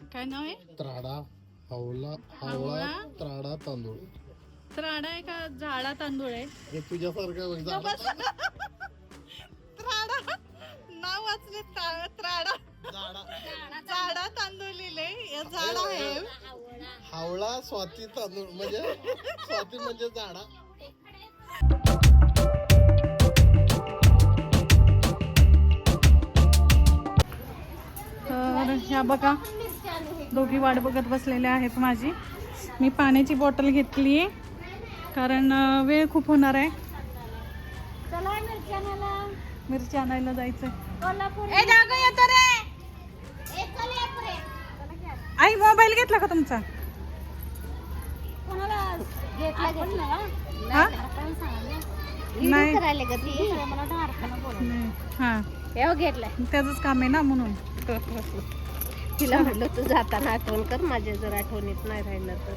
काय नाव आहे? त्राडा हावला हावळा? हावळा. त्राडा तांदूळ. त्राडा आहे का झाडा तांदूळ आहे? हे तुझ्यासारखं म्हणजे त्राडा. नाव वाचले ता- त्राडा. झाडा झाडा तांदूळ लिहिले झाड आहे. हावळा. स्वाती तांदूळ म्हणजे? स्वाती म्हणजे झाडा तर ह्या बघा. दोघी वाट बघत बसलेल्या आहेत माझी. मी पाण्याची बॉटल घेतली आहे कारण वेळ खूप होणार आहे. चला मिरची आणायला. जायचं. आई मोबाईल घेतला का तुमचा? घेतला घेतला? हा? नाही. करायला का ती. मला वाटतं अर्कानं बोलवलं. नाही. हा. घेतलाय. त्याचंच काम आहे ना म्हणून. तिला म्हटलं तू जाताना आठवण कर माझ्या जर आठवणीत नाही राहिलं तर.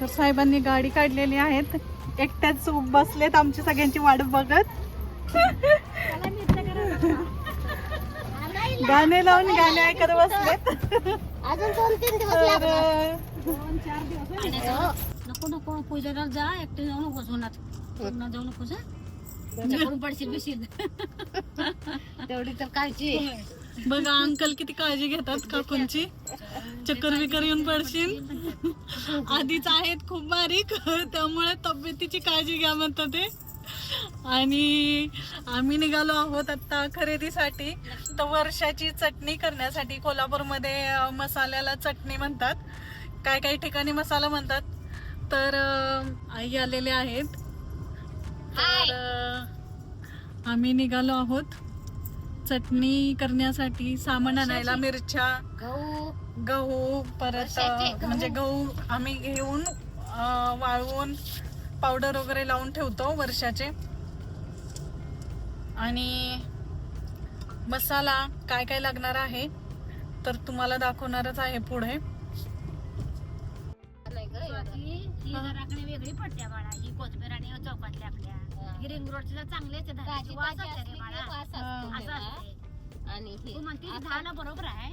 तर साहेबांनी गाडी काढलेली आहेत. एकट्याच बसलेत आमची सगळ्यांची वाट बघत. गाणे लावून गाणे ऐकत बसलेत. अजून दोन तीन दिवस नको नको पूजेला जा एकटे जाऊ नकोस उन्हात जाऊ नकोस पडशील बिशील. तेवढी तर काळजी. बघा अंकल किती काळजी घेतात काकूंची. चक्कर बिकर येऊन पडशील. आधीच आहेत खूप बारीक त्यामुळे तब्येतीची काळजी घ्या म्हणतात ते. आणि आम्ही निघालो आहोत आता खरेदीसाठी. तर वर्षाची चटणी करण्यासाठी कोल्हापूरमध्ये मसाल्याला चटणी म्हणतात. काय काही ठिकाणी मसाला म्हणतात? तर आई आलेले आहेत. तर आम्ही निघालो आहोत. चटणी करण्यासाठी सामान आणायला मिरच्या गहू गहू परत. म्हणजे गहू आम्ही घेऊन वाळवून पावडर वगैरे लावून ठेवतो वर्षाचे आणि मसाला काय काय लागणार आहे तर तुम्हाला दाखवणारच आहे पुढे. ही ही रिंग रोडची तर चांगली आहे भाजी वास भाजी असते रे की बाळा हा. असं आणि हे तू म्हणते असं- दहाला बरोबर आहे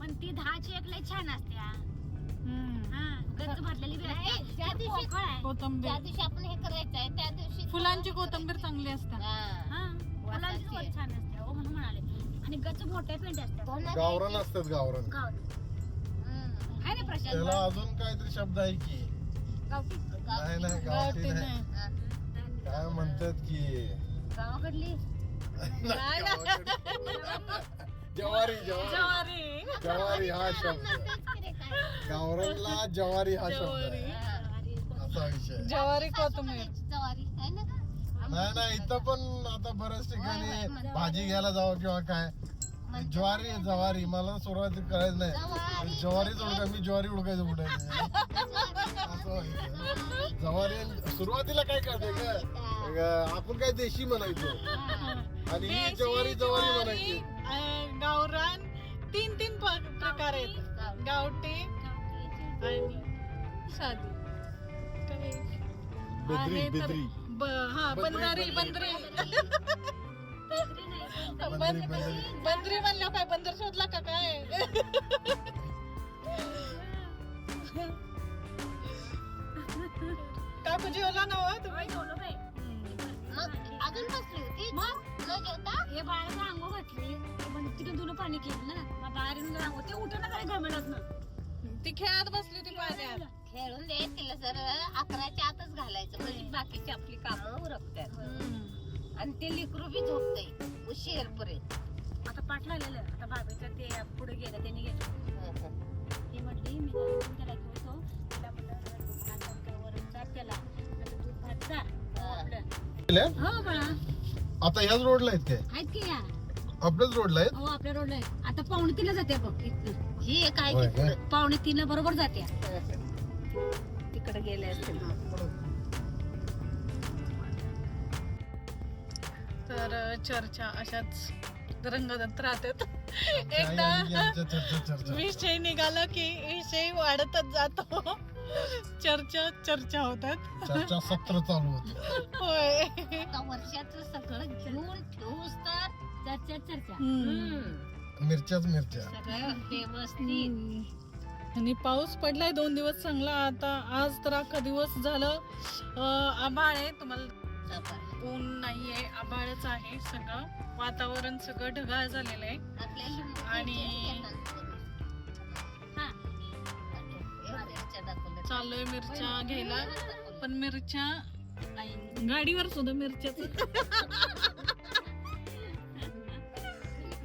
पण ती दहाची एक लई छान असते हा. हम्म. हा, गच्च भरलेली बी नाही, असते. ज्या ती दिवशी- पोकळ आहे ज्या कोथंबीर दिवशी आपण हे करायचं आहे त्या दिवशी फुलांची कोथंबीर चांगली असतात हा. हा, फुलांची वासाची. वर छान असते हो म्हणून म्हणाले आणि गच्च मोठ्या पेंट असतात गावरान द्यायची? असतात गावरान गाव हम्म. आहे ना प्रशांत त्याला अजून काहीतरी शब्द आहे की गावठी नाही नाही गावठी नाही. काय म्हणतात की गावाकडली नाही, गावाकडे. जवारी जवारी ज्वारी जवारी हा शब्द. गावरानला जवारी हा शब्द. आहे. असा विषय ज्वारी कोथंबीर जवारी आहे ना गं? नाही नाही इथं पण आता बऱ्याच ठिकाणी. भाजी घ्यायला जावं किंवा काय म्हणतात. ज्वारी जवारी. मला सुरुवातीत कळायचं नाही. जवारी. ज्वारीच उडका मी ज्वारी उडकायचं कुठे? असं व्हायचं. ज्वारी आणि- सुरुवातीला काय कळतंय का ग- आपण काय देशी म्हणायचो? आणि ही देशी, ज्वारी ज्वारी ज्वारी, म्हणायची. अं, गावरान तीन तीन प- प्रकार आहेत. गावठी आणि साधी. काय बेदरी आहे तर- बेदरी. ब- हा बंदरी बंदरी. बंदरी म्हणलं काय बंदर शोधला का काय? काकू जेवला ना हो तुम्ही? मग अजून बसली होती? न जेवता? हे बाळाला आंघोळ घातली पण तिने दुनं पाणी केलं ना. मग बाहेर येऊन आंघोळ ते उठून काय घमेलच ना ती खेळत बसली होती पाण्यात. खेळून दे तिला जर अकराच्या आतच घालायचं. म्हणजे बाकीची आपली कामं उरकतात. आणि ते लिकरू बी झोपतय. उशीर पर्यंत आता पाठ लागलेलं आता बाबीचं ते पुढे गेलं त्यांनी गेलं ती म्हटली मी त्याला घेतो तिला म्हटलं आता वरून त्याला. आता दूध भात जा. आपलं. हो बाळा. आता ह्याच रोडला आहेत काय? आहेत की या? आपल्याच रोडला आहेत? हो आपल्या रोडला आहे आता पावणे तीनला जाते बघ इथनं. ही एक आहे होय की. पावणे तीनला बरोबर जाते तिकडे गेले असतील. तर चर्चा अशाच रंगत राहतात. एकदा विषय निघाला की विषय वाढतच जातो. चर्चा चर्चा होतात. चर्चा सत्र चालू होत. होय. वर्षाचं सगळं घेऊन ठेवूस तर चर्चा चर्चा. हम्म. हम्म. मिरच्या मिरच्याच मिरच्या. सगळं व्यवस्थित आणि पाऊस पडलाय दोन दिवस चांगला. आता आज तर अख्खा दिवस झालं. आभाळ आहे. तुम्हाला. ऊन नाहीये. आभाळच आहे सगळं. वातावरण सगळं ढगाळ झालेलं आहे. आणि- मिरच्या. चाललोय मिरच्या घ्यायला. पण मिरच्या गाडीवर सुद्धा मिरच्याच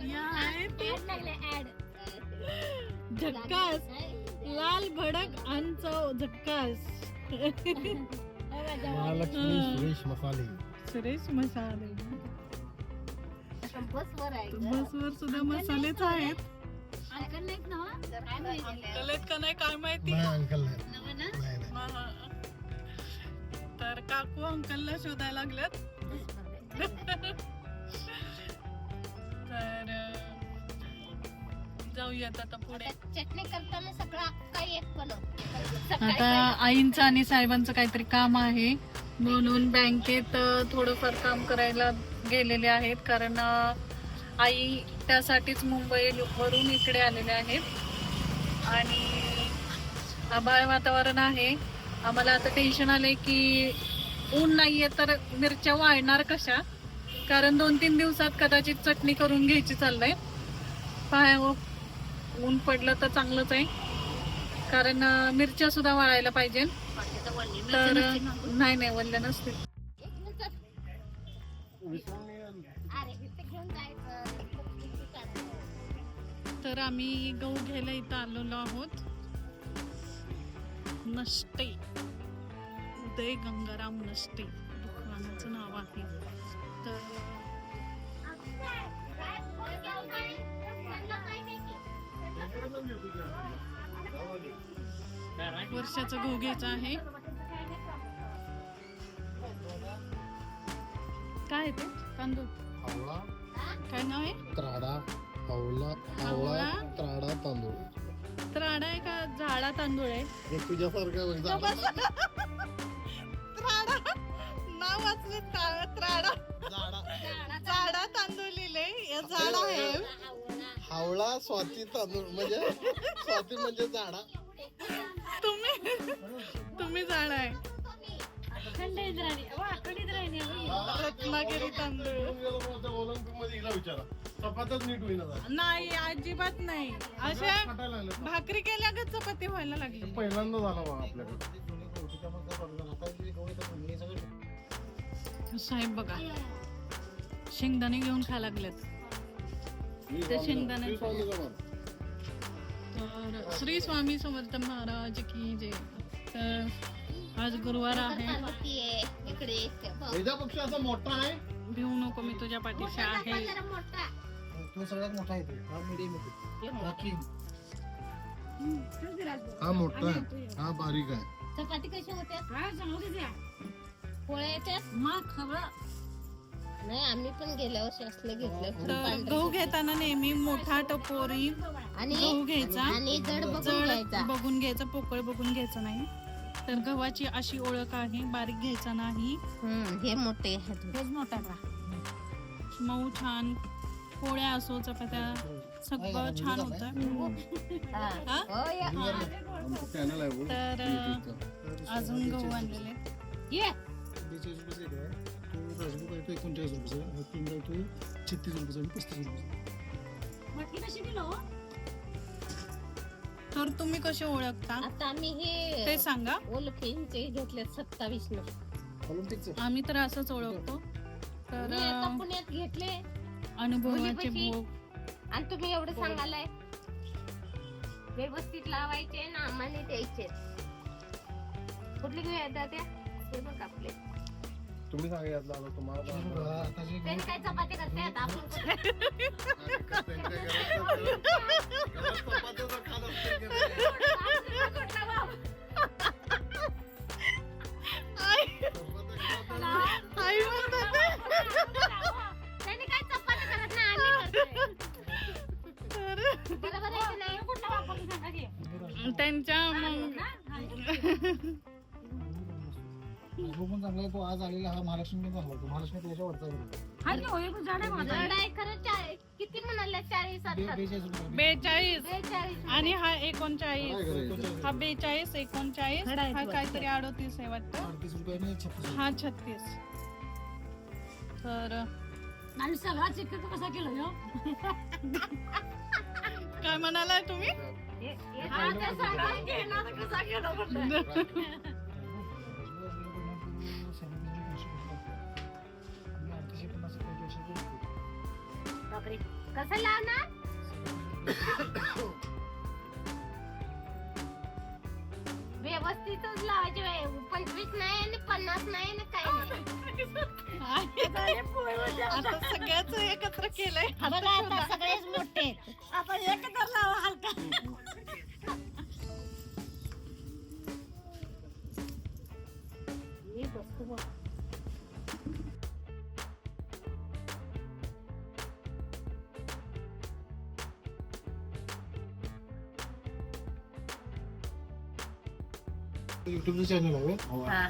या आहेत ते. Ad लागले, ad. झक्कास. लाल भडक आणि चव झक्कास. महालक्ष्मी. सुरेश मसाले. सुरेश मसाले बसवर आहे. बसवर सुद्धा मसालेच आहेत. अंकल नाहीत ना अंकल आहेत का नाही काय माहिती? अंकल. तर काकू अंकलला शोधायला लागल्यात तर जाऊयात आता पुढे. चटणी करताना सगळं काही एक पण आता आईंचं आणि साहेबांचं काहीतरी काम आहे. म्हणून बँकेत थोडंफार काम करायला गेलेले आहेत. कारण आई त्यासाठीच मुंबई वरून इकडे आलेले आहेत. आणि आभाळ वातावरण आहे. आम्हाला आता टेन्शन आले की ऊन नाहीये तर मिरच्या वाळणार कशा? कारण दोन तीन दिवसात कदाचित चटणी करून घ्यायची चाललंय. पाय हो, ऊन पडलं तर चांगलंच आहे. कारण मिरच्या सुद्धा वाळायला पाहिजे तर नाही नाही वल्ल्या नसतील. तर आम्ही गहू घ्यायला इथं आलेलो आहोत. नष्टे. उदय गंगाराम नष्टे. दुकानाचं नाव आहे. तर वर्षाचं गहू घ्यायचं आहे. काय ते? तांदूळ. आवळा. काय नाव आहे? त्राडा. आवळा. आवळा? आवळा. त्राडा तांदूळ. त्राडा आहे का झाडा तांदूळ आहे? हे तुझ्यासारखं. त्राडा. नाव वाचले त्राडा. झाडा. तांदूळ लिहिले झाड आहे. हावळा स्वाती तांदूळ म्हणजे स्वाती म्हणजे झाडा. तुम्ही तुम्ही झाड आहे. रत्नागिरी तांदूळ. ऑलिम्पिकमध्ये हिला विचारा. चपातच नीट होईना झालं. नाही अजिबात नाही. अशा फाटायला लागलं. भाकरी केल्या का चपाती व्हायला लागली. पहिल्यांदा झाला बघा आपल्याकडे. साहेब बघा शेंगदाणे घेऊन खायला लागलेत. ते शेंगदाणे तर श्री स्वामी समर्थ महाराज की जय। तर आज गुरुवार आहे इकडे पक्ष असा मोठा आहे? भिवू नको मी तुझ्या पाठीशी आहे. तो सगळ्यात मोठा येतो हा मिडियम येतो हा मोठा आहे. हा बारीक आहे. चपाती कशी होत्या? पोळ्या येत्यात मग खरं नाही आम्ही पण गेल्या वर्षी असलं घेतलं. तर गहू घेताना नेहमी मोठा टपोरी आणि गहू घ्यायचा. आणि जड बघून जड घ्यायचा. बघून घ्यायचा पोकळ बघून घ्यायचा नाही. तर गव्हाची अशी ओळख आहे बारीक घ्यायचा नाही. हम्म, हे मोठे आहेत. हेच मोठा का मऊ छान. पोळ्या असो चपात्या सगळं छान होत. हा. हा? हो, या. चॅनल आहे तर अं, अजून गहू आणलेले. ये. आहे. तो तो एकोणचाळीस रुपयाचा हा पिंड आहे तो छत्तीस रुपयाचा आणि पस्तीस रुपयाचा मटकी कशी किलो? तर तुम्ही कसे ओळखता? आता आम्ही ते हे सांगा ओलफिनचे घेतले सत्तावीस न. ऑलिम्पिकचं. आम्ही तर असंच ओळखतो. तर मी आता अं, पुण्यात घेतले. अनुभवाचे. भोग. आणि तुम्ही एवढं सांगालाय. व्यवस्थित लावायचे ना आम्हाला द्यायचे. कुठली घेऊया त्या? हे बघ आपले. तुम्ही सांगितलं आलं तुम्हाला आता जे त्यांनी काय चपाती आपण कुठं- कुठला भाव? राजमुख पण चांगला आहे तो आज आलेला हा महालक्ष्मी पण चांगला आहे. तो महालक्ष्मी त्याच्या वरचा आहे. हा की होय पण झाड आहे माझं. झाड आहे खरं चाळीस. किती म्हणाले चाळीस बेचाळीस रुपये बेचाळीस. बेचाळीस. आणि हा एकोणचाळीस. हा बेचाळीस एकोणचाळीस. खडा आहे हा तो. काहीतरी अडोतीस आहे वाटतं. अडतीस रुपये आणि छत्तीस रुपये. हा छत्तीस. तर आणि सगळा चिकन कसा किलो ह्यो? काय म्हणालाय तुम्ही? हा, ते सगळं घेणार कसा किलो म्हटलं. बापरे. कसं लावणार? व्यवस्थितच लावायचे बाई. पंचवीस नाही आणि पन्नास नाही आणि काही नाही. आता सगळ्याच एकत्र केलंय. बघा आता सगळेच मोठे आहेत. आपण एकत्र लावा. युट्यूबचं चॅनल आहे. हा.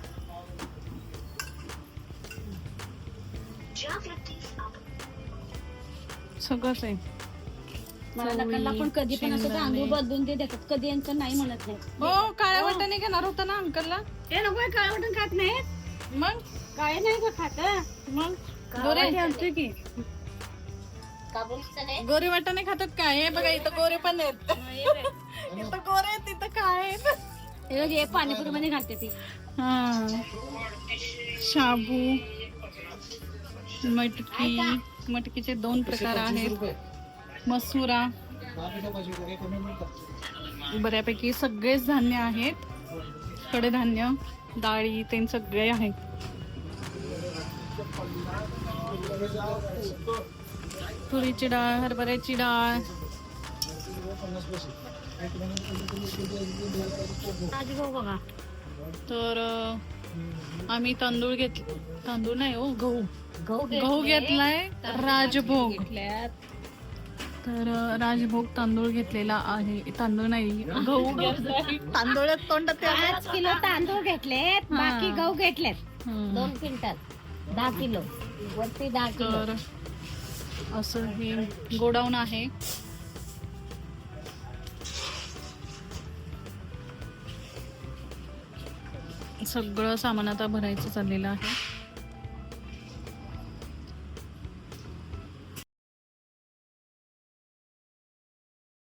सगळंच आहे मला पण कधी पण असं तांदूळ बदलून ते देतात कधी यांचं नाही म्हणत नाही. हो काळ्या वाटाणे घेणार होता ना अंकलला. ते नको काळ वाटून खात नाहीत. मग? काय नाही का खात मग? गोरे? आणतोय की. काबुलीचं नाही गोरे वाटाणे खातात काय? हे बघा इथं गोरे पण आहेत. इथं गोरे आहेत तिथं काय आहेत. पाणीपुरी मध्ये घालते ती. हा. शाबू मटकी मटकीचे दोन प्रकार आहेत. मसुरा. बऱ्यापैकी सगळेच धान्य आहेत. कडधान्य डाळी ते सगळे आहेत. तुरीची डाळ हरभऱ्याची डाळ. राजभाऊ बघा तर आम्ही तांदूळ घेत तांदूळ नाही हो गहू. गहू गहू घेतलाय राजभोग. तर राजभोग तांदूळ घेतलेला आहे. तांदूळ नाही गहू. घेतलाय. तांदूळ तोंडात. पाच किलो तांदूळ घेतलेत बाकी. गहू घेतलेत. दोन क्विंटल दहा किलो. वरती दहा किलो. तर असं हे गोडाऊन आहे. सगळं सामान आता भरायचं चाललेलं आहे.